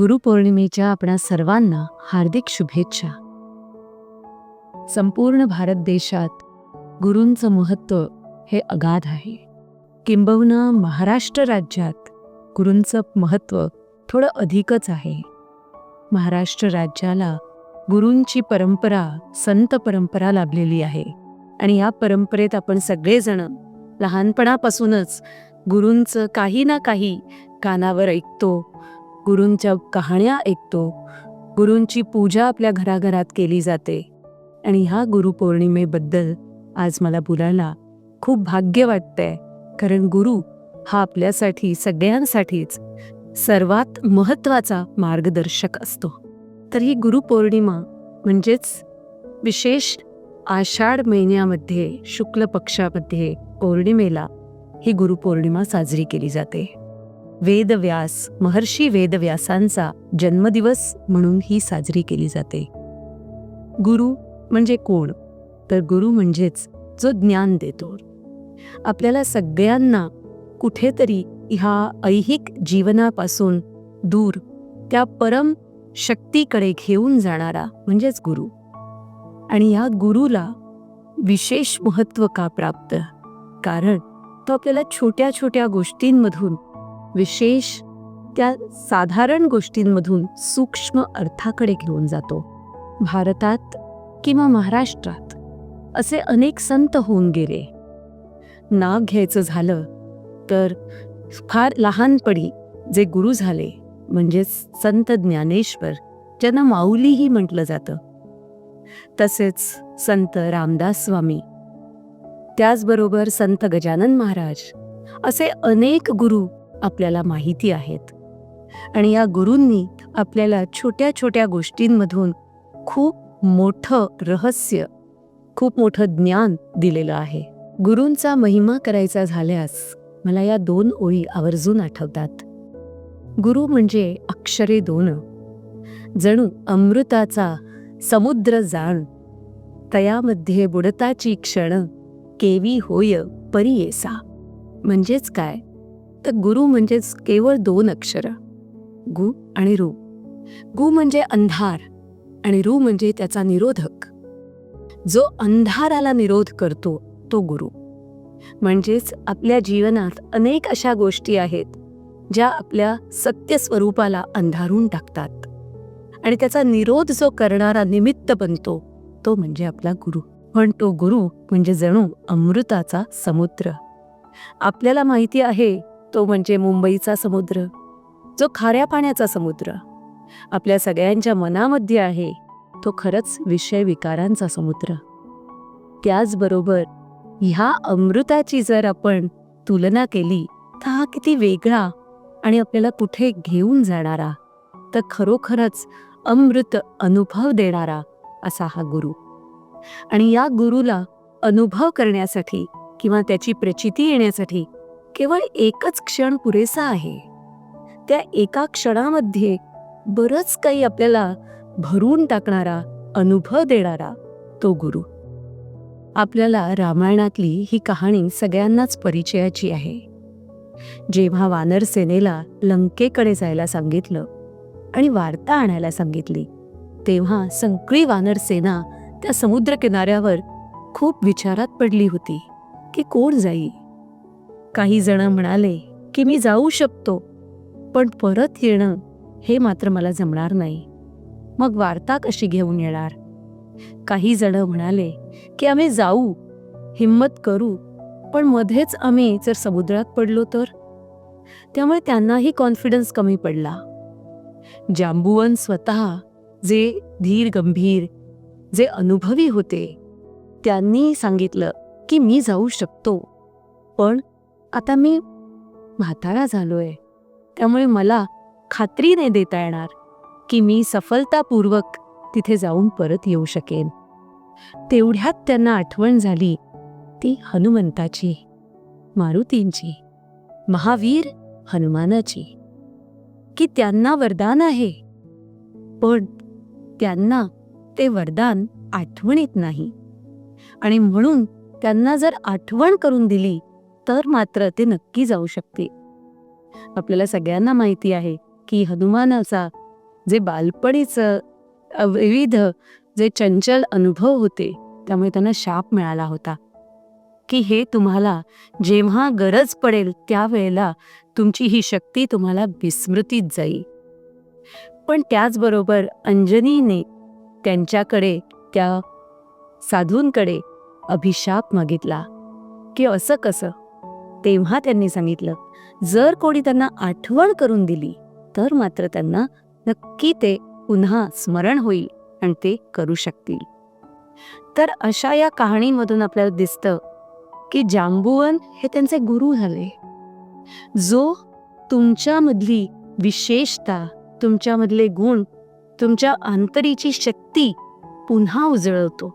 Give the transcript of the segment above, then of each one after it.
गुरुपौर्णिमेच्या आपणा सर्वांना हार्दिक शुभेच्छा. संपूर्ण भारत देशात गुरूंचं महत्त्व हे अगाध आहे. किंबहुना महाराष्ट्र राज्यात गुरूंचं महत्त्व थोडं अधिकच आहे. महाराष्ट्र राज्याला गुरूंची परंपरा संत परंपरा लाभलेली आहे. आणि या परंपरेत आपण सगळेजण लहानपणापासूनच गुरूंचं काही ना काही कानावर ऐकतो गुरूंच्या कहाण्या ऐकतो. गुरूंची पूजा आपल्या घराघरात केली जाते. आणि ह्या गुरुपौर्णिमेबद्दल आज मला बोलायला खूप भाग्य वाटतंय. कारण गुरु हा आपल्यासाठी सगळ्यांसाठीच सर्वात महत्त्वाचा मार्गदर्शक असतो. तर ही गुरुपौर्णिमा म्हणजेच विशेष आषाढ महिन्यामध्ये शुक्ल पक्षामध्ये पौर्णिमेला ही गुरुपौर्णिमा साजरी केली जाते. वेदव्यास महर्षी वेदव्यासांचा जन्मदिवस म्हणून ही साजरी केली जाते. गुरु म्हणजे कोण? तर गुरु म्हणजेच जो ज्ञान देतो. आपल्याला सगळ्यांना कुठेतरी ह्या ऐहिक जीवनापासून दूर त्या परम शक्तीकडे घेऊन जाणारा म्हणजेच गुरु. आणि या गुरुला विशेष महत्त्व का प्राप्त? कारण तो आपल्याला छोट्या छोट्या गोष्टींमधून विशेष त्या साधारण गोष्टींमधून सूक्ष्म अर्थाकडे घेऊन जातो. भारतात किंवा महाराष्ट्रात असे अनेक संत होऊन गेले. नाव घ्यायचं झालं तर फार लहानपणी जे गुरु झाले म्हणजेच संत ज्ञानेश्वर ज्यांना माऊलीही म्हटलं जातं. तसेच संत रामदास स्वामी त्याचबरोबर संत गजानन महाराज असे अनेक गुरु आपल्याला माहिती आहेत. आणि या गुरूंनी आपल्याला छोट्या छोट्या गोष्टींमधून खूप मोठं रहस्य खूप मोठं ज्ञान दिलेलं आहे. गुरूंचा महिमा करायचा झाल्यास मला या दोन ओळी आवर्जून आठवतात. गुरु म्हणजे अक्षरे दोन. जणू अमृताचा समुद्र जाण. तयामध्ये बुडताची क्षण केवी होय परियेसा म्हणजेच काय? तर गुरु म्हणजेच केवळ दोन अक्षरं गु आणि रू. गु म्हणजे अंधार आणि रू म्हणजे त्याचा निरोधक. जो अंधाराला निरोध करतो तो गुरु. म्हणजेच आपल्या जीवनात अनेक अशा गोष्टी आहेत ज्या आपल्या सत्य स्वरूपाला अंधारून टाकतात. आणि त्याचा निरोध जो करणारा निमित्त बनतो तो म्हणजे आपला गुरु. पण तो गुरु म्हणजे जणू अमृताचा समुद्र. आपल्याला माहिती आहे तो म्हणजे मुंबईचा समुद्र जो खाऱ्या पाण्याचा समुद्र. आपल्या सगळ्यांच्या मनामध्ये आहे तो खरंच विषय विकारांचा समुद्र. त्याचबरोबर ह्या अमृताची जर आपण तुलना केली तर हा किती वेगळा आणि आपल्याला कुठे घेऊन जाणारा तर खरोखरच अमृत अनुभव देणारा असा हा गुरु. आणि या गुरुला अनुभव करण्यासाठी किंवा त्याची प्रचिती येण्यासाठी केवळ एकच क्षण पुरेसा आहे. त्या एका क्षणामध्ये बरंच काही आपल्याला भरून टाकणारा अनुभव देणारा तो गुरु. आपल्याला रामायणातली ही कहाणी सगळ्यांनाच परिचयाची आहे. जेव्हा वानर सेनेला लंकेकडे जायला सांगितलं आणि वार्ता आणायला सांगितली तेव्हा संकळी वानर सेना त्या समुद्र किनाऱ्यावर खूप विचारात पडली होती की कोण जाई काही जण म्हणाले की मी जाऊ शकतो पण परत येणं हे मात्र मला जमणार नाही. मग वार्ता कशी घेऊन येणार? काही जण म्हणाले की आम्ही जाऊ हिंमत करू पण मध्येच आम्ही जर समुद्रात पडलो तर? त्यामुळे त्यांनाही कॉन्फिडन्स कमी पडला. जांबुवन स्वतः जे धीर गंभीर जे अनुभवी होते त्यांनी सांगितलं की मी जाऊ शकतो पण आता मी म्हातारा झालोय. त्यामुळे मला खात्री नाही देता येणार की मी सफलतापूर्वक तिथे जाऊन परत येऊ शकेन. तेवढ्यात त्यांना आठवण झाली ती हनुमंताची मारुतींची महावीर हनुमानाची की त्यांना वरदान आहे. पण त्यांना ते वरदान आठवणीत नाही. आणि म्हणून त्यांना जर आठवण करून दिली तर मात्र ते नक्की जाऊ शकते. आपल्याला सगळ्यांना माहिती आहे की हनुमानाचा जे बालपणीचं विविध जे चंचल अनुभव होते त्यामुळे त्यांना शाप मिळाला होता. की हे तुम्हाला जेव्हा गरज पडेल त्यावेळेला तुमची ही शक्ती तुम्हाला विस्मृतीत जाईल. पण त्याचबरोबर अंजनीने त्यांच्याकडे त्या साधूंकडे अभिशाप मागितला. की असं कसं? तेव्हा त्यांनी सांगितलं जर कोणी त्यांना आठवण करून दिली तर मात्र त्यांना नक्की ते पुन्हा स्मरण होईल आणि ते करू शकतील. तर अशा या कहाणीमधून आपल्याला दिसतं की जांबुवन हे त्यांचे गुरु झाले. जो तुमच्यामधली विशेषता तुमच्यामधले गुण तुमच्या अंतरीची शक्ती पुन्हा उजळवतो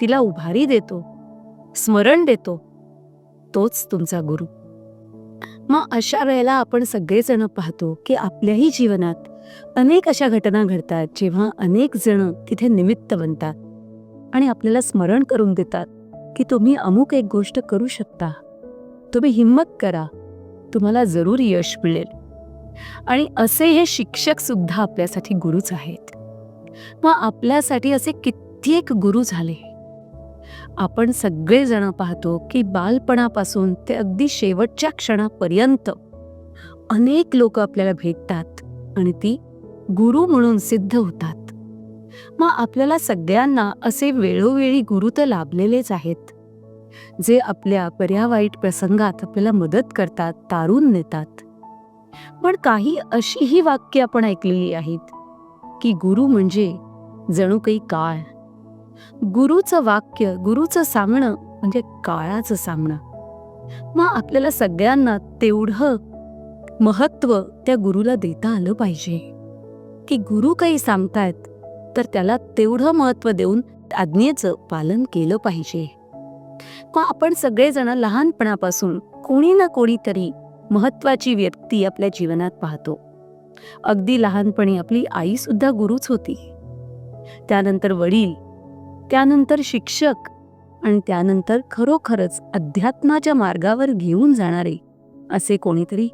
तिला उभारी देतो स्मरण देतो तोच तुमचा गुरु. मग अशा वेळेला आपण सगळेजण पाहतो की आपल्याही जीवनात अनेक अशा घटना घडतात जेव्हा अनेक जण तिथे निमित्त बनतात आणि आपल्याला स्मरण करून देतात की तुम्ही अमुक एक गोष्ट करू शकता. तुम्ही हिंमत करा. तुम्हाला जरूर यश मिळेल. आणि असे हे शिक्षक सुद्धा आपल्यासाठी गुरुच आहेत. मग आपल्यासाठी असे कित्येक गुरु झाले. आपण सगळेजण पाहतो की बालपणापासून ते अगदी शेवटच्या क्षणापर्यंत अनेक लोक आपल्याला भेटतात आणि ती गुरु म्हणून सिद्ध होतात. मग आपल्याला सगळ्यांना असे वेळोवेळी गुरु तर लाभलेलेच आहेत जे आपल्या बऱ्या वाईट प्रसंगात आपल्याला मदत करतात तारून नेतात. पण काही अशीही वाक्य आपण ऐकलेली आहेत की गुरु म्हणजे जणू काही काळ गुरुचं वाक्य गुरुचं सांगणं म्हणजे काळाचं सांगणं. मग आपल्याला सगळ्यांना तेवढं महत्त्व त्या गुरुला देता आलं पाहिजे. की गुरु काही सांगतायत तर त्याला तेवढं महत्त्व देऊन आज्ञेचं पालन केलं पाहिजे. मग आपण सगळेजण लहानपणापासून कोणी ना कोणीतरी महत्वाची व्यक्ती आपल्या जीवनात पाहतो. अगदी लहानपणी आपली आई सुद्धा गुरुच होती. त्यानंतर वडील त्यानंतर शिक्षक आणि त्यानंतर खरोखरच अध्यात्माच्या मार्गावर घेऊन जाणारे असे कोणीतरी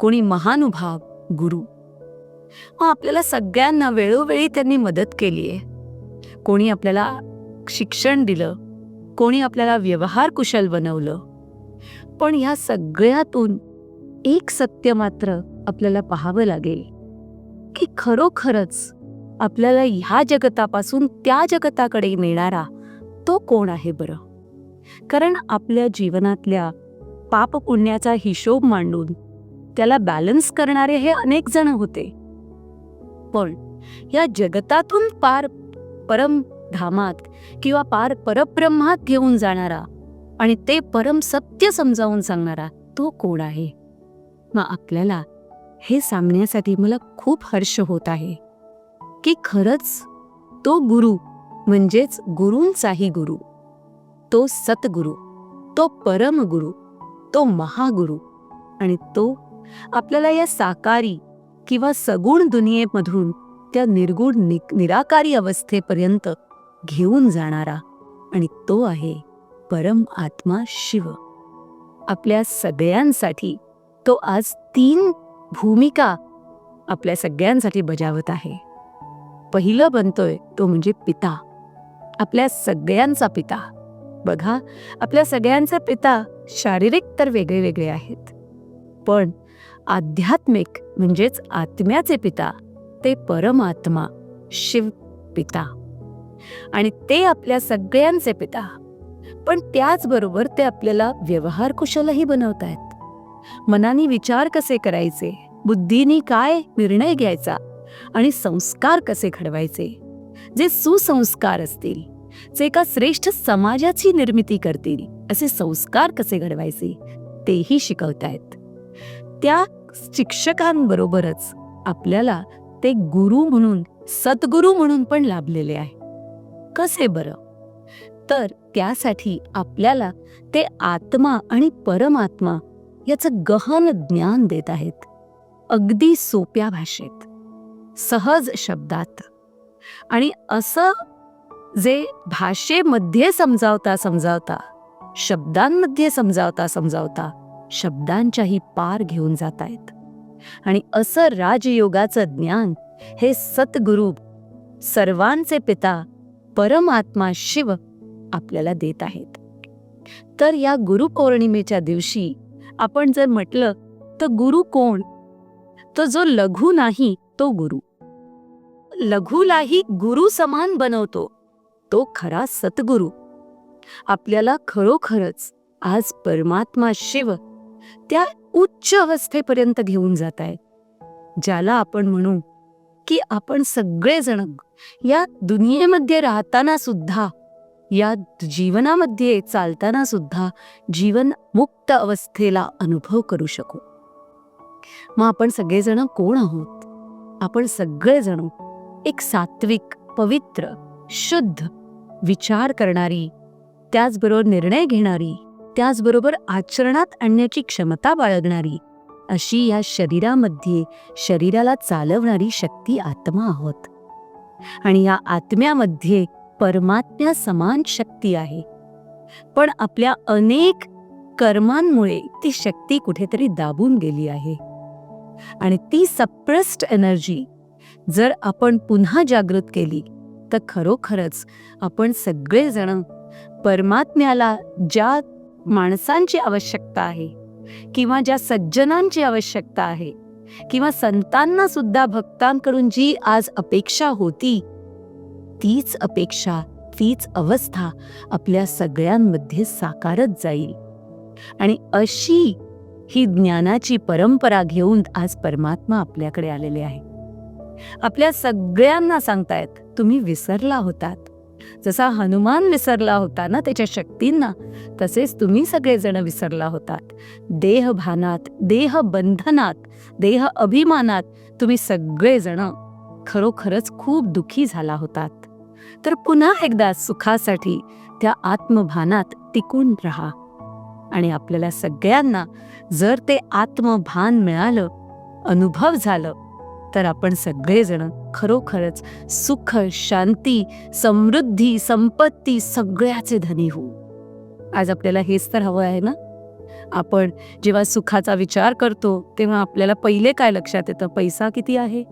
कोणी महानुभाव गुरु. मग आपल्याला सगळ्यांना वेळोवेळी त्यांनी मदत केली आहे. कोणी आपल्याला शिक्षण दिलं कोणी आपल्याला व्यवहार कुशल बनवलं. पण ह्या सगळ्यातून एक सत्य मात्र आपल्याला पाहावं लागेल की खरोखरच आपल्याला ह्या जगतापासून त्या जगताकडे नेणारा तो कोण आहे बरं? कारण आपल्या जीवनातल्या पाप पुण्याचा हिशोब मांडून त्याला बॅलन्स करणारे हे अनेक जण होते. पण या जगतातून पार परम धामात किंवा पार परब्रह्मात घेऊन जाणारा आणि ते परम सत्य समजावून सांगणारा तो कोण आहे? मग आपल्याला हे सांगण्यासाठी मला खूप हर्ष होत आहे. की खरंच तो गुरु म्हणजेच गुरूंचाही गुरु. तो सतगुरु तो परमगुरु तो महागुरु आणि तो आपल्याला या साकारी किंवा सगुण दुनियेमधून त्या निर्गुण नि निराकारी अवस्थेपर्यंत घेऊन जाणारा आणि तो आहे परम आत्मा शिव. आपल्या सगळ्यांसाठी तो आज तीन भूमिका आपल्या सगळ्यांसाठी बजावत आहे. पहिलं बनतोय तो म्हणजे पिता. आपल्या सगळ्यांचा पिता. बघा आपल्या सगळ्यांचा पिता शारीरिक तर वेगळे वेगळे आहेत. पण आध्यात्मिक म्हणजेच आत्म्याचे पिता ते परमात्मा शिव पिता. आणि ते आपल्या सगळ्यांचे पिता. पण त्याचबरोबर ते आपल्याला व्यवहार कुशलही बनवतायत. मनाने विचार कसे करायचे? बुद्धीनी काय निर्णय घ्यायचा? आणि संस्कार कसे घडवायचे? जे सुसंस्कार असतील जे एका श्रेष्ठ समाजाची निर्मिती करतील असे संस्कार कसे घडवायचे तेही शिकवतायत. त्या शिक्षकांबरोबरच आपल्याला ते गुरु म्हणून सद्गुरू म्हणून पण लाभलेले आहे. कसे बरं? तर त्यासाठी आपल्याला ते आत्मा आणि परमात्मा याचं गहन ज्ञान देत आहेत. अगदी सोप्या भाषेत. सहज शब्दात. आणि असं जे भाषेमध्ये समजावता समजावता शब्दांमध्ये समजावता समजावता शब्दांच्याही पार घेऊन जात आहेत आणि असं राजयोगाचं ज्ञान हे सतगुरु सर्वांचे पिता परमात्मा शिव आपल्याला देत आहेत. तर या गुरुपौर्णिमेच्या दिवशी आपण जर म्हटलं तर गुरु कोण? तो जो लघु नाही तो गुरु. लघुलाही गुरु समान बनवतो. तो खरा सतगुरु आपल्याला खरोखरच आज परमात्मा शिव त्या उच्च अवस्थेपर्यंत घेऊन जात आहे ज्याला आपण म्हणू की आपण सगळेजण या दुनियेमध्ये राहताना सुद्धा या जीवनामध्ये चालताना सुद्धा जीवन मुक्त अवस्थेला अनुभव करू शकू. मग आपण सगळेजण कोण आहोत? आपण सगळेजण एक सात्विक पवित्र शुद्ध विचार करणारी त्याचबरोबर निर्णय घेणारी त्याचबरोबर आचरणात आणण्याची क्षमता बाळगणारी अशी या शरीरामध्ये शरीराला चालवणारी शक्ती आत्मा आहोत. आणि या आत्म्यामध्ये परमात्म्या समान शक्ती आहे. पण आपल्या अनेक कर्मांमुळे ती शक्ती कुठेतरी दाबून गेली आहे. आणि ती सप्रेस्ड एनर्जी जर आपण पुन्हा जागृत केली तर खरोखरच आपण सगळेजण परमात्म्याला ज्या माणसांची आवश्यकता आहे किंवा ज्या सज्जनांची आवश्यकता आहे किंवा संतांना सुद्धा भक्तांकडून जी आज अपेक्षा होती तीच अपेक्षा तीच अवस्था आपल्या सगळ्यांमध्ये साकारत जाईल. आणि अशी ही ज्ञानाची परंपरा घेऊन आज परमात्मा आपल्याकडे आलेले आहे. आपल्या सगळ्यांना सांगतायत तुम्ही विसरला होतात. जसा हनुमान विसरला होता ना त्याच्या शक्तींना तसेच तुम्ही सगळेजण विसरला होतात. देहभानात देह बंधनात देह अभिमानात तुम्ही सगळेजण खरोखरच खूप दुखी झाला होतात. तर पुन्हा एकदा सुखासाठी त्या आत्मभानात टिकून राहा. आणि आपल्याला सगळ्यांना जर ते आत्मभान मिळालं अनुभव झालं तर आपण सगळेजण खरोखरच सुख शांती समृद्धी संपत्ती सगळ्याचे धनी होऊ. आज आपल्याला हेच तर हवं आहे ना? आपण जेव्हा सुखाचा विचार करतो तेव्हा आपल्याला पहिले काय लक्षात येतं? पैसा किती आहे?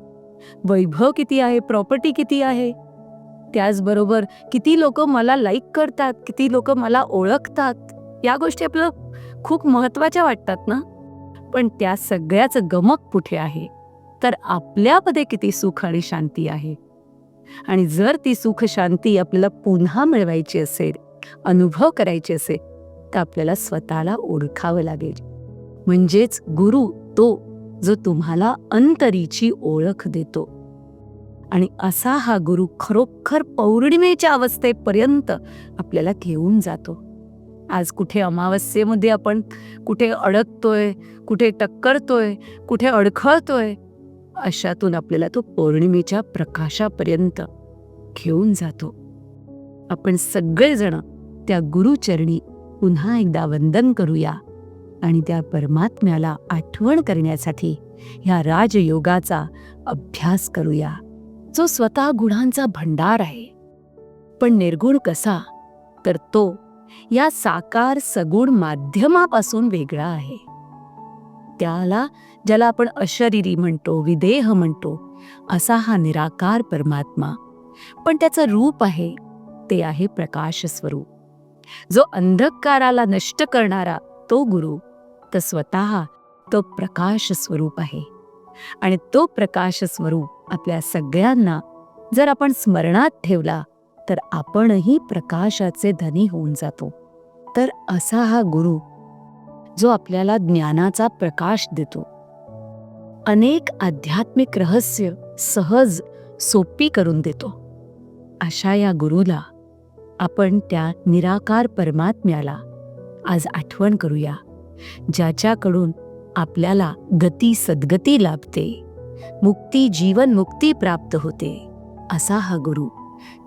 वैभव किती आहे? प्रॉपर्टी किती आहे? त्याचबरोबर किती लोक मला लाईक करतात? किती लोक मला ओळखतात? या गोष्टी आपल्याला खूप महत्त्वाच्या वाटतात ना? पण त्या सगळ्याचं गमक कुठे आहे? तर आपल्यामध्ये किती सुख आणि शांती आहे. आणि जर ती सुख शांती आपल्याला पुन्हा मिळवायची असेल अनुभव करायची असेल तर आपल्याला स्वतःला ओळखावं लागेल. म्हणजेच गुरु तो जो तुम्हाला अंतरीची ओळख देतो. आणि असा हा गुरु खरोखर पौर्णिमेच्या अवस्थेपर्यंत आपल्याला घेऊन जातो. आज कुठे अमावस्येमध्ये आपण कुठे अडकतोय कुठे टक्करतोय कुठे अडखळतोय अशातून आपल्याला तो पौर्णिमेच्या प्रकाशापर्यंत घेऊन जातो. आपण सगळेजण त्या गुरुचरणी पुन्हा एकदा वंदन करूया आणि त्या परमात्म्याला आठवण करण्यासाठी ह्या राजयोगाचा अभ्यास करूया. जो स्वतः गुणांचा भंडार आहे. पण निर्गुण कसा तर तो या साकार सगुण माध्यमापासून वेगळा आहे. त्याला ज्याला आपण अशरीरी म्हणतो विदेह म्हणतो असा हा निराकार परमात्मा. पण त्याचं रूप आहे ते आहे प्रकाश स्वरूप. जो अंधकाराला नष्ट करणारा तो गुरु तर स्वतः तो प्रकाश स्वरूप आहे. आणि तो प्रकाश स्वरूप आपल्या सगळ्यांना जर आपण स्मरणात ठेवला तर आपणही प्रकाशाचे धनी होऊन जातो. तर असा हा गुरु जो आपल्याला ज्ञानाचा प्रकाश देतो. अनेक आध्यात्मिक रहस्य सहज सोपी करून देतो. अशा या गुरुला आपण त्या निराकार परमात्म्याला आज आठवण करूया ज्याच्याकडून आपल्याला गती सद्गती लाभते मुक्ती जीवन मुक्ती प्राप्त होते असा हा गुरु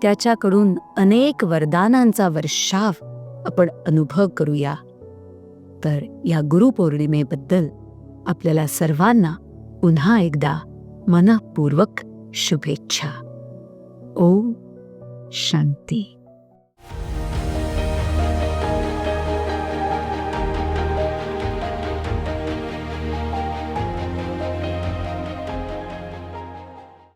त्याच्याकडून अनेक वरदानांचा वर्षाव आपण अनुभव करूया. तर या गुरुपौर्णिमेबद्दल आपल्याला सर्वांना पुन्हा एकदा मनपूर्वक शुभेच्छा. ओम शांती.